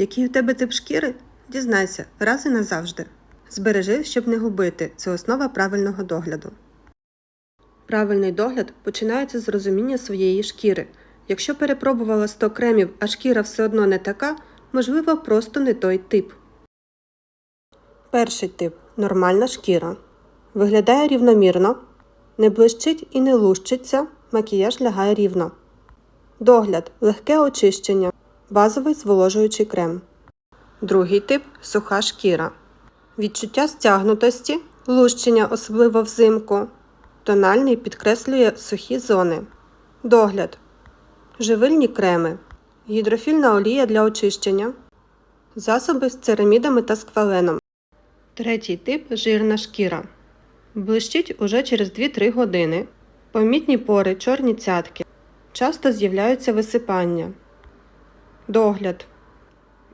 Який у тебе тип шкіри? Дізнайся раз і назавжди. Збережи, щоб не губити. Це основа правильного догляду. Правильний догляд починається з розуміння своєї шкіри. Якщо перепробувала 100 кремів, а шкіра все одно не така, можливо, просто не той тип. Перший тип нормальна шкіра. Виглядає рівномірно, не блищить і не лущиться, макіяж лягає рівно. Догляд легке очищення, базовий зволожуючий крем. Другий тип суха шкіра. Відчуття стягнутості, лущення, особливо взимку. Тональний підкреслює сухі зони. Догляд. Живильні креми. Гідрофільна олія для очищення. Засоби з церамідами та скваленом. Третій тип жирна шкіра. Блищить уже через 2-3 години. Помітні пори, чорні цятки. Часто з'являються висипання. Догляд.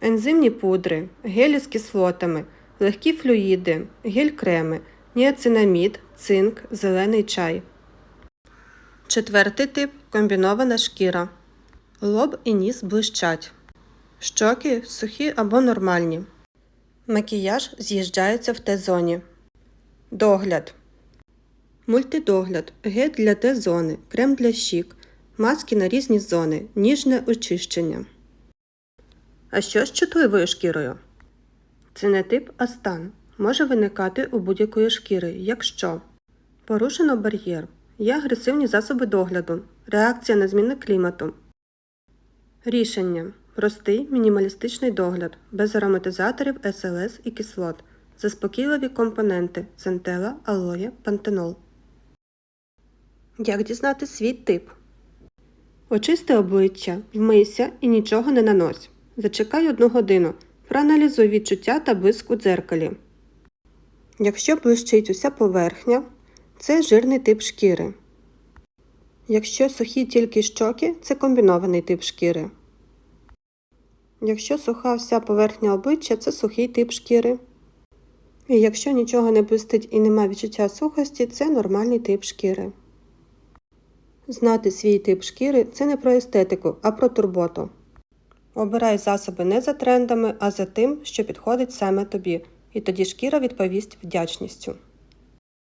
Ензимні пудри, гелі з кислотами, легкі флюїди, гель-креми, ніацинамід, цинк, зелений чай. Четвертий тип комбінована шкіра. Лоб і ніс блищать. Щоки сухі або нормальні. Макіяж з'їжджається в Т-зоні. Догляд. Мультидогляд. Гель для Т-зони, крем для щік, маски на різні зони, ніжне очищення. А що з чутливою шкірою? Це не тип, а стан. Може виникати у будь-якої шкіри, якщо порушено бар'єр, є агресивні засоби догляду, реакція на зміни клімату. Рішення. Простий мінімалістичний догляд, без ароматизаторів, СЛС і кислот. Заспокійливі компоненти центела, алоє, пантенол. Як дізнати свій тип? Очисти обличчя, вмийся і нічого не нанось. Зачекай одну годину. Проаналізуй відчуття та блиск у дзеркалі. Якщо блищить уся поверхня, це жирний тип шкіри. Якщо сухі тільки щоки, це комбінований тип шкіри. Якщо суха вся поверхня обличчя, це сухий тип шкіри. І якщо нічого не блистить і нема відчуття сухості, це нормальний тип шкіри. Знати свій тип шкіри це не про естетику, а про турботу. Обирай засоби не за трендами, а за тим, що підходить саме тобі, і тоді шкіра відповість вдячністю.